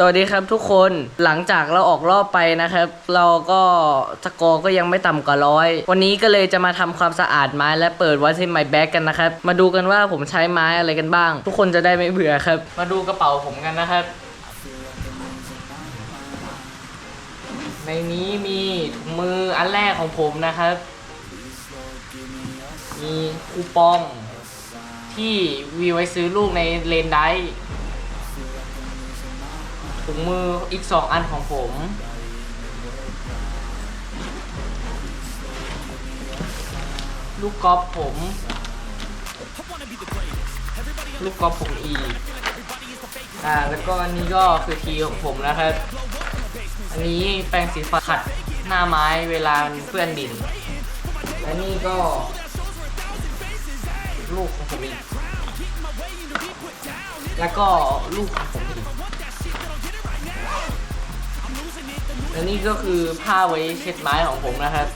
สวัสดีครับทุกคนหลังจากเราออกรอบไปนะครับ เราก็สกอร์ก็ยังไม่ต่ำกว่าร้อยวันนี้ก็เลยจะมาทำความสะอาดไม้และเปิดวั t ที่ไมแบ็กกันนะครับ มาดูกันว่าผมใช้ไม้อะไรกันบ้าง ทุกคนจะได้ไม่เบื่อครับ มาดูกระเป๋าผมกันนะครับ ในนี้มีถุงมืออันแรกของผมนะครับ มีคูปองที่วีไว้ซื้อลูกในเลนไดท์ ถุงมืออีกสองอันของผม ลูกกอล์ฟผม ลูกกอล์ฟผมอีกอ่าแล้วก็อันนี้ก็คือทีของผมนะครับ อันนี้แปรงสีฟันขัดหน้าไม้เวลาเพื่อนดิน และนี่ก็ ลูกของผมอีก แล้วก็ลูกของผมอีก และนี่ก็คือผ้าไว้เช็ดไม้ของผมนะครับ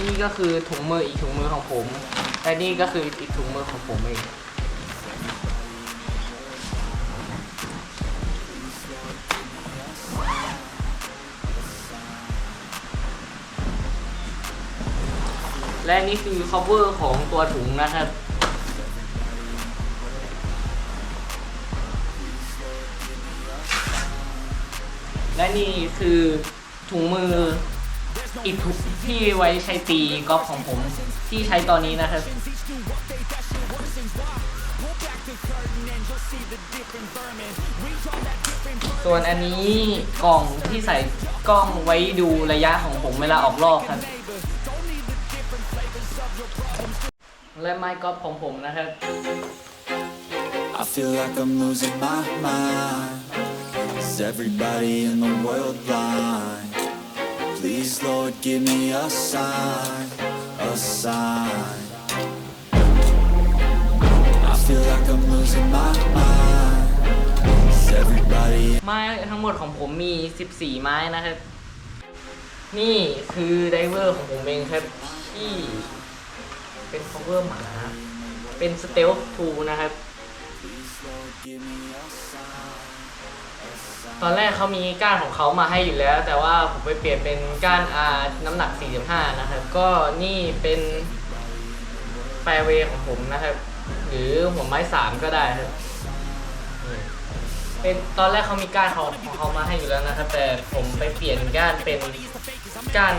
นี่ก็คือถุงมืออีกถุงมือของผม และนี่ก็คืออีกถุงมือของผมเองและนี่คือ cover ของตัวถุงนะครับ และนี่คือถุงมืออีกถุงที่ไว้ใช้ตีกอล์ฟของผมที่ใช้ตอนนี้นะครับ ส่วนอันนี้กล่องที่ใส่กล้องไว้ดูระยะของผมเวลาออกรอบครับ และไม้กอล์ฟของผมนะครับ I feel like I'm losing my mind. Is everybody in the world blind? Please, Lord, give me a sign, a sign. I feel like I'm losing my mind. Is everybody ไม้ทั้งหมดของผมมี 14 ไม้นะครับ นี่คือไดเวอร์ของผมเองครับ ที่เป็น cover หมา เป็นสเตลทูนะครับ give me a sign, a sign. ตอนแรกเขามีก้านของเขามาให้อยู่แล้ว แต่ว่าผมไปเปลี่ยนเป็นก้านอาน้ำหนัก 45 นะครับ ก็นี่เป็นแฟเวของผมนะครับ หรือหัวไม้สามก็ได้ครับเป็นตอนแรกเขามีก้านของของเขามาให้อยู่แล้วนะครับ แต่ผมไปเปลี่ยนก้านเป็นก้าน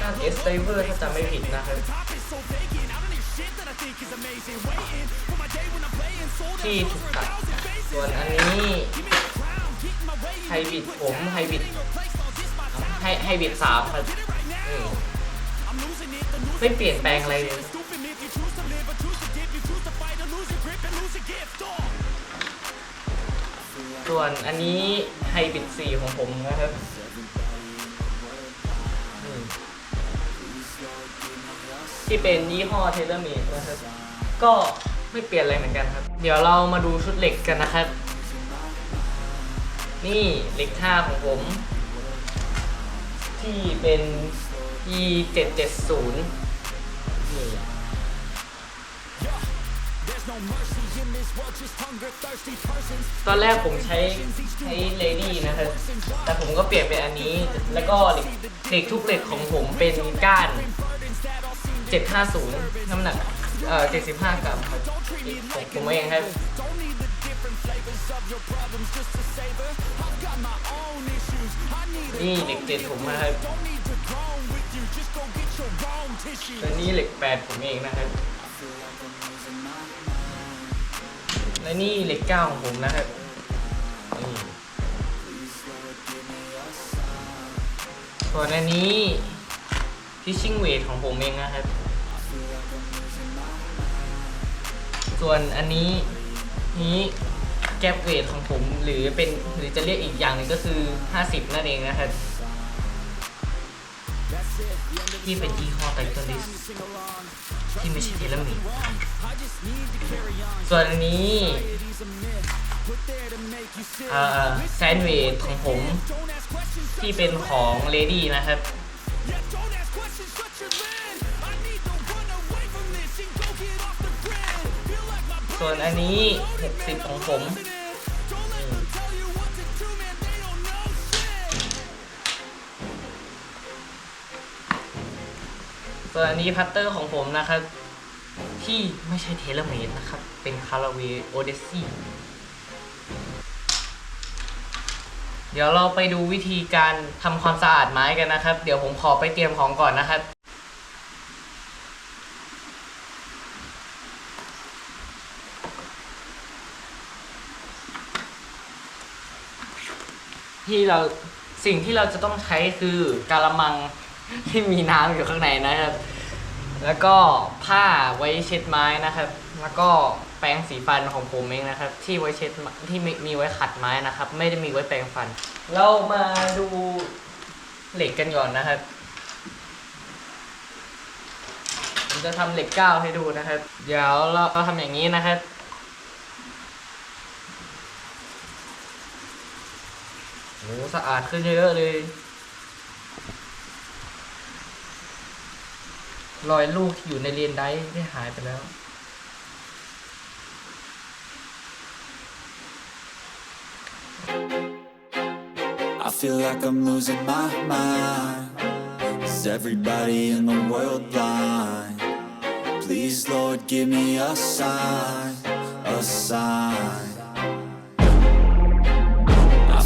ก้านเอสไดเวอร์ถ้าจำไม่ผิดนะครับที่ถูกตัด ส่วนอันนี้ไฮบิดผมไฮบิดไฮไฮบิดสามครับไม่เปลี่ยนแปลงอะไรเลยส่วนอันนี้ไฮบิดสี่ของผมนะครับที่เป็นยี่ห้อเทเลเมดนะครับ ก็ไม่เปลี่ยนอะไรเหมือนกันครับ เดี๋ยวเรามาดูชุดเหล็กกันนะครับ นี่เหล็กท่าของผม ที่เป็น e 7 7 0นี่ตอนแรกผมใช้ใช้เลดี้นะครับ แต่ผมก็เปลี่ยนเป็นอันนี้ แล้วก็เหล็กเหล็กทุกเหล็กของผมเป็นก้าน 750 น้ำหนัก เอ่อ75 กรัมครับผมผมเองครับ นี่เหล็กเจ็ดผมนะครับและนี่เหล็กแปดผมเองนะครับ และนี่เหล็กเก้าของผมนะครับนี่ส่วนอันนี้ fishing weight ของผมเองนะครับ ส่วนอันนี้นี้แก๊ปเวทของผมหรือเป็นหรือจะเรียกอีกอย่างหนึ่งก็คือ 50 นั่นเองนะครับที่เป็นยี่ห้อไทเทอริสที่ไม่ใช่เทเลมีส่วนอันนี้แซนเวทของผม ที่เป็นของเลดี้นะครับ ส่วนอันนี้ 60 ของผมอืมส่วนอันนี้พัตเตอร์ของผมนะครับ ที่ไม่ใช่เทเลเมดนะครับ เป็นคาราเวโอเดซี่เดี๋ยวเราไปดูวิธีการทำความสะอาดไม้กันนะครับ เดี๋ยวผมขอไปเตรียมของก่อนนะครับ ที่เราสิ่งที่เราจะต้องใช้คือกาละมังที่มีน้ำอยู่ข้างในนะครับ แล้วก็ผ้าไว้เช็ดไม้นะครับ แล้วก็แปรงสีฟันของผมเองนะครับ ที่ไว้เช็ดที่มีมีไว้ขัดไม้นะครับ ไม่ได้มีไว้แปรงฟัน เรามาดูเหล็กกันก่อนนะครับผมจะทำเหล็กก้าวให้ดูนะครับ เดี๋ยวเราเราทำอย่างนี้นะครับ โอ้สะอาดขึ้นเยอะเลย รอยลูกที่อยู่ในเรียนได้ได้หายไปแล้ว I feel like I'm losing my mind. Is everybody in the world blind? Please, Lord, give me a sign, a sign.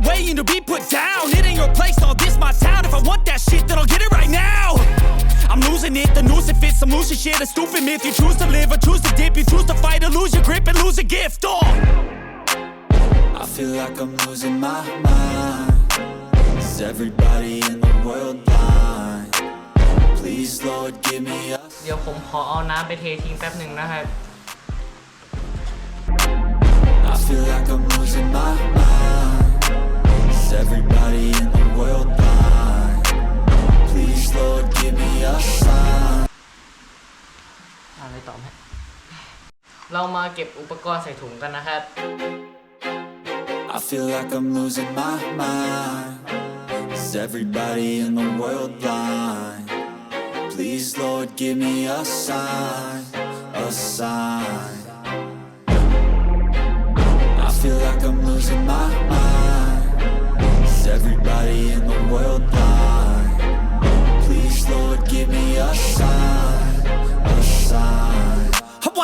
in my way and to be put down. It ain't your place, no, this my town. If I want that shit, then I'll get it right now. I'm losing it, the noose it fits some loose shit. A stupid myth. You choose to live or choose to dip. You choose to fight or lose your grip and lose a gift. Oh. I feel like I'm losing my mind. Is everybody in the world blind? Please, Lord, give me a เดี๋ยวผมขอเอาน้ำไปเททิ้งแป๊บหนึ่งนะครับ I feel like I'm losing my mind. Is everybody in the world blind? Please, Lord, give me a sign. อะไรต่อไหมเรามาเก็บอุปกรณ์ใส่ถุงกันนะครับ I feel like I'm losing my mind. Is everybody in the world blind? Please, Lord, give me a sign, a sign.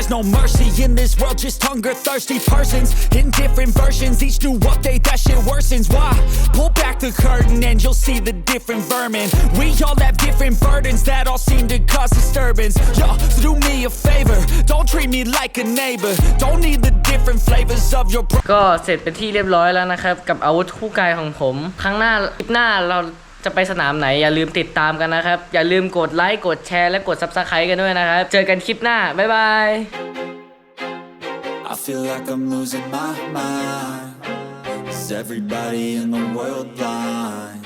there's no mercy in this world, just hunger thirsty persons in different versions. Each new update, that shit worsens. Why? Pull back the curtain and you'll see the different vermin. We all have different burdens that all seem to cause disturbance. Yo, so do me a favor, don't treat me like a neighbor. Don't need the different flavors of your. Bro- ก็เสร็จเป็นที่เรียบร้อยแล้วนะครับ กับอาวุธคู่กายของผม ครั้งหน้าคลิปหน้าเรา จะไปสนามไหนอย่าลืมติดตามกันนะครับ อย่าลืมกดไลค์กดแชร์และกด subscribe กันด้วยนะครับ เจอกันคลิปหน้า บ๊ายบาย I feel like I'm losing my mind. Is everybody in the world blind?